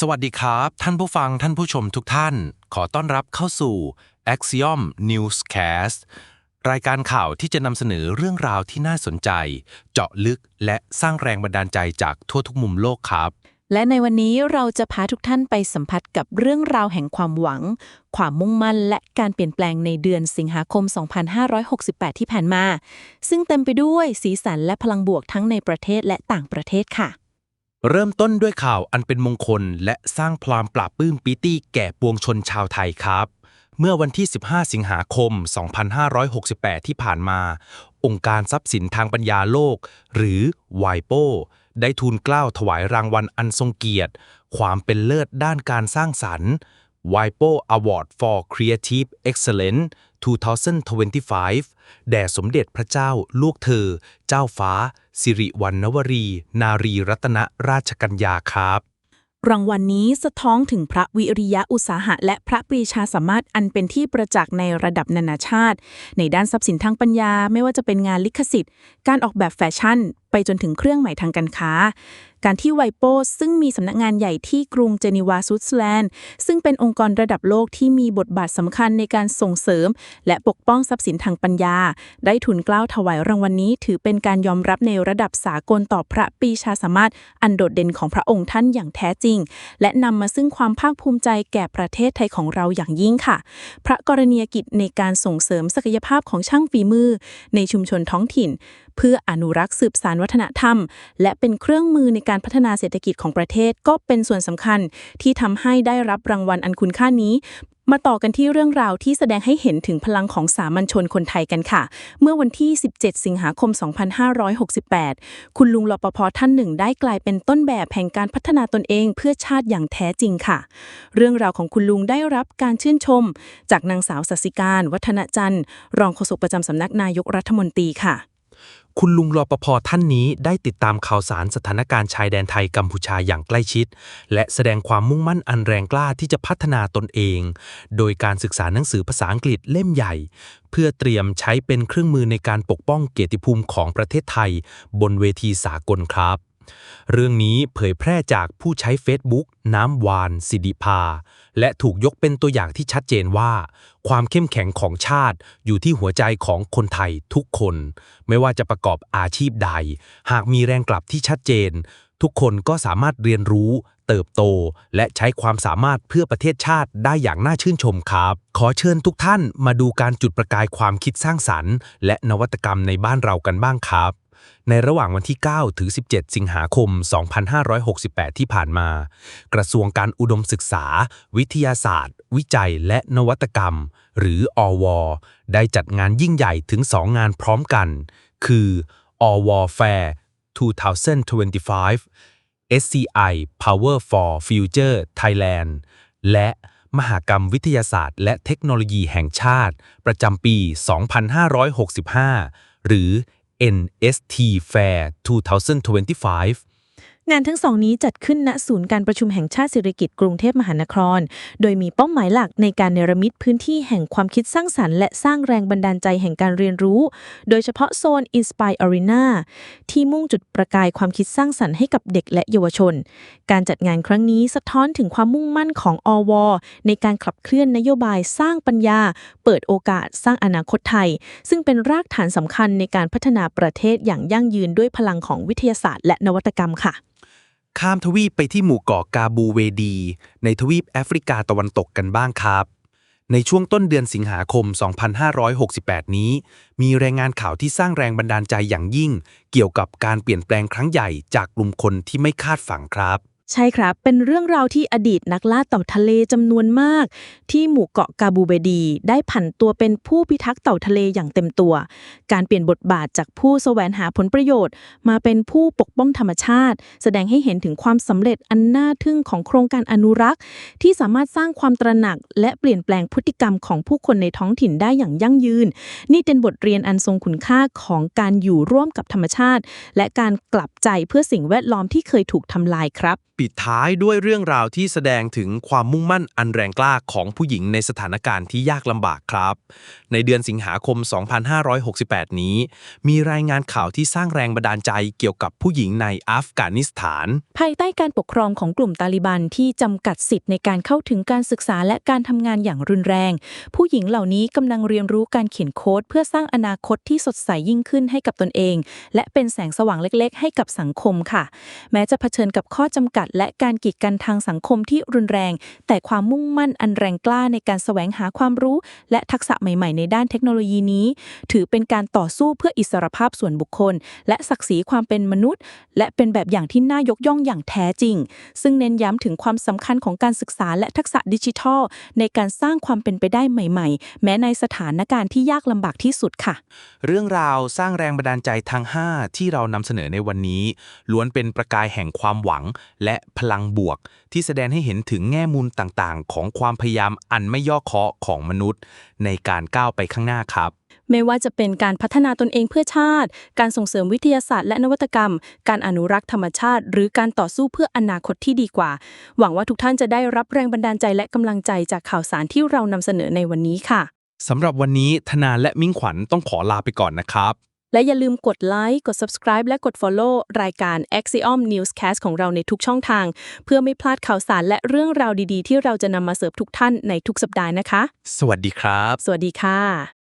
สวัสดีครับ ท่านผู้ฟังท่านผู้ชมทุกท่าน ขอต้อนรับเข้าสู่ Axiom Newscast รายการข่าวที่จะนำเสนอเรื่องราวที่น่าสนใจ เจาะลึกและสร้างแรงบันดาลใจจากทั่วทุกมุมโลกครับ และในวันนี้เราจะพาทุกท่านไปสัมผัสกับเรื่องราวแห่งความหวัง ความมุ่งมั่น และการเปลี่ยนแปลงในเดือนสิงหาคม 2568 ที่ผ่านมา ซึ่งเต็มไปด้วยสีสันและพลังบวกทั้งในประเทศและต่างประเทศค่ะ เริ่มต้นด้วยข่าวอันเป็นมงคล และสร้างพรามปราบปลื้มปีติแก่ปวงชนชาวไทยครับ เมื่อวันที่ 15 สิงหาคม 2568 ที่ผ่านมา องค์การทรัพย์สินทางปัญญาโลก หรือ WIPO ได้ทูลเกล้าถวายรางวัลอันทรงเกียรติ ความเป็นเลิศด้านการสร้างสรรค์ WIPO Award for Creative Excellence 2025 แด่สมเด็จพระเจ้าลูกเธอ เจ้าฟ้า สิริวัณณวรี นารีรัตนราชกัญญาครับ รางวัลนนี้สะท้อนถึงพระวิริยะอุตสาหะ และพระปรีชาสามารถอันเป็นที่ประจักษ์ในระดับนานาชาติ ในด้านทรัพย์สินทางปัญญาไม่ว่าจะเป็นงานลิขสิทธิ์ การออกแบบแฟชั่น ไปจนถึงเครื่องหมายทางการค้า การที่ไวโปซึ่งมีสำนักงานใหญ่ที่กรุงเจนีวาสวิตเซอร์แลนด์ ซึ่งเป็นองค์กรระดับโลกที่มีบทบาทสำคัญในการส่งเสริม และปกป้องทรัพย์สินทางปัญญา ได้ทุนกล้าวถวายรางวัลนนี้ ถือเป็นการยอมรับในระดับสากลต่อพระปีชาสามารถ อันโดดเด่นของพระองค์ท่านอย่างแท้จริง และนำมาซึ่งความภาคภูมิใจแก่ประเทศไทยของเราอย่างยิ่งค่ะ พระกรณียกิจในการส่งเสริมศักยภาพของช่างฝีมือ ในชุมชนท้องถิ่น เพื่ออนุรักษ์สืบสานวัฒนธรรม และเป็นเครื่องมือในการพัฒนาเศรษฐกิจของประเทศก็เป็นส่วนสำคัญ ที่ทำให้ได้รับรางวัลอันคุณค่านี้ มาต่อกันที่เรื่องราวที่แสดงให้เห็นถึงพลังของสามัญชนคนไทยกันค่ะ เมื่อวันที่ 17 สิงหาคม 2568 คุณลุงรปภท่านหนึ่ง ได้กลายเป็นต้นแบบแห่งการพัฒนาตนเองเพื่อชาติอย่างแท้จริงค่ะ เรื่องราวของคุณลุงได้รับการชื่นชม จากนางสาวสัสิการ วัฒนจันทร์ รองโฆษกประจำสำนักนายกรัฐมนตรีค่ะ คุณลุงรอปภท่านนี้ได้ติดตามข่าวสารสถานการณ์ชายแดนไทยกัมพูชาอย่างใกล้ชิด และแสดงความมุ่งมั่นอันแรงกล้าที่จะพัฒนาตนเอง โดยการศึกษาหนังสือภาษาอังกฤษเล่มใหญ่ เพื่อเตรียมใช้เป็นเครื่องมือในการปกป้องเกียรติภูมิของประเทศไทย บนเวทีสากลครับ เรื่องนี้เผยแพร่จากผู้ใช้เฟซบุ๊กน้ำวานสิริภา และถูกยกเป็นตัวอย่างที่ชัดเจนว่า ความเข้มแข็งของชาติอยู่ที่หัวใจของคนไทยทุกคน ไม่ว่าจะประกอบอาชีพใด หากมีแรงกลับที่ชัดเจน ทุกคนก็สามารถเรียนรู้เติบโตและใช้ความสามารถเพื่อประเทศชาติได้อย่างน่าชื่นชมครับ ขอเชิญทุกท่านมาดูการจุดประกายความคิดสร้างสรรค์ และนวัตกรรมในบ้านเรากันบ้างครับ ในระหว่างวันที่ 9 ถึง 17 สิงหาคม 2568 ที่ผ่านมา กระทรวงการอุดมศึกษา วิทยาศาสตร์ วิจัยและนวัตกรรม หรืออว ได้จัดงานยิ่งใหญ่ถึง 2 งานพร้อมกัน คืออว Fair 2025 SCI Power for Future Thailand และมหากรรมวิทยาศาสตร์ และเทคโนโลยีแห่งชาติ ประจำปี 2565 หรือ NST Fair 2025 งานทั้งสองนี้จัดขึ้นณศูนย์การประชุมแห่งชาติสิริกิติ์กรุงเทพมหานคร โดยมีเป้าหมายหลักในการเนรมิตพื้นที่แห่งความคิดสร้างสรรค์และสร้างแรงบันดาลใจแห่งการเรียนรู้ โดยเฉพาะโซน Inspire Arena ที่มุ่งจุดประกายความคิดสร้างสรรค์ให้กับเด็กและเยาวชน การจัดงานครั้งนี้สะท้อนถึงความมุ่งมั่นของอว ในการขับเคลื่อนนโยบายสร้างปัญญา เปิดโอกาสสร้างอนาคตไทย ซึ่งเป็นรากฐานสำคัญในการพัฒนาประเทศอย่างยั่งยืนด้วยพลังของวิทยาศาสตร์และนวัตกรรมค่ะ ข้ามทวีปไปที่หมู่เกาะกาบูเวดี ในทวีปแอฟริกาตะวันตกกันบ้างครับ ในช่วงต้นเดือนสิงหาคม 2568 นี้ มีรายงานข่าวที่สร้างแรงบันดาลใจอย่างยิ่ง เกี่ยวกับการเปลี่ยนแปลงครั้งใหญ่จากกลุ่มคนที่ไม่คาดฝันครับ ใช่ครับ เป็นเรื่องราวที่อดีตนักล่าเต่าทะเลจำนวนมาก ที่หมู่เกาะกาบูเบดี ได้ผันตัวเป็นผู้พิทักษ์เต่าทะเลอย่างเต็มตัว การเปลี่ยนบทบาทจากผู้แสวงหาผลประโยชน์ มาเป็นผู้ปกป้องธรรมชาติ แสดงให้เห็นถึงความสำเร็จอันน่าทึ่งของโครงการอนุรักษ์ ที่สามารถสร้างความตระหนัก และเปลี่ยนแปลงพฤติกรรมของผู้คนในท้องถิ่นได้อย่างยั่งยืน นี่เป็นบทเรียนอันทรงคุณค่าของการอยู่ร่วมกับธรรมชาติ และการกลับใจเพื่อสิ่งแวดล้อมที่เคยถูกทำลายครับปิดท้ายด้วยเรื่องราวที่แสดงถึงความมุ่งมั่นอันแรงกล้าของผู้หญิงในสถานการณ์ที่ยากลำบากครับ ในเดือนสิงหาคม 2568 นี้ มีรายงานข่าวที่สร้างแรงบันดาลใจเกี่ยวกับผู้หญิงในอัฟกานิสถาน ภายใต้การปกครองของกลุ่มตาลิบันที่จำกัดสิทธิ์ในการเข้าถึงการศึกษาและการทำงานอย่างรุนแรง ผู้หญิงเหล่านี้กำลังเรียนรู้การเขียนโค้ด เพื่อสร้างอนาคตที่สดใสยิ่งขึ้นให้กับตนเอง และเป็นแสงสว่างเล็ก ๆ ให้กับสังคมค่ะ แม้จะเผชิญกับข้อจำกัดและการกีดกันทางสังคมที่รุนแรง แต่ความมุ่งมั่นอันแรงกล้าในการแสวงหาความรู้ และทักษะใหม่ๆ ในด้านเทคโนโลยีนี้ ถือเป็นการต่อสู้เพื่ออิสรภาพส่วนบุคคล และศักดิ์ศรีความเป็นมนุษย์ และเป็นแบบอย่างที่น่ายกย่องอย่างแท้จริง ซึ่งเน้นย้ำถึงความสำคัญของการศึกษาและทักษะดิจิทัล ในการสร้างความเป็นไปได้ใหม่ ๆ แม้ในสถานการณ์ที่ยากลำบากที่สุดค่ะ เรื่องราวสร้างแรงบันดาลใจทั้ง 5 ที่เรานำเสนอในวันนี้ ล้วนเป็นประกายแห่งความหวัง และพลังบวก ที่แสดงให้เห็นถึงแง่มุมต่างๆ ของความพยายามอันไม่ย่อเค้อของมนุษย์ ในการก้าวไปข้างหน้าครับ ไม่ว่าจะเป็นการพัฒนาตนเองเพื่อชาติ การส่งเสริมวิทยาศาสตร์และนวัตกรรม การอนุรักษ์ธรรมชาติ หรือการต่อสู้เพื่ออนาคตที่ดีกว่า หวังว่าทุกท่านจะได้รับแรงบันดาลใจและกำลังใจจากข่าวสารที่เรานำเสนอในวันนี้ค่ะสำหรับวันนี้ธนาและมิ่งขวัญต้องขอลาไปก่อนนะครับ และอย่าลืมกดไลค์กด subscribe และกด follow รายการ Axiom Newscast ของเราในทุกช่องทาง เพื่อไม่พลาดข่าวสารและเรื่องราวดีๆ ที่เราจะนำมาเสิร์ฟทุกท่านในทุกสัปดาห์นะคะ สวัสดีครับ สวัสดีค่ะ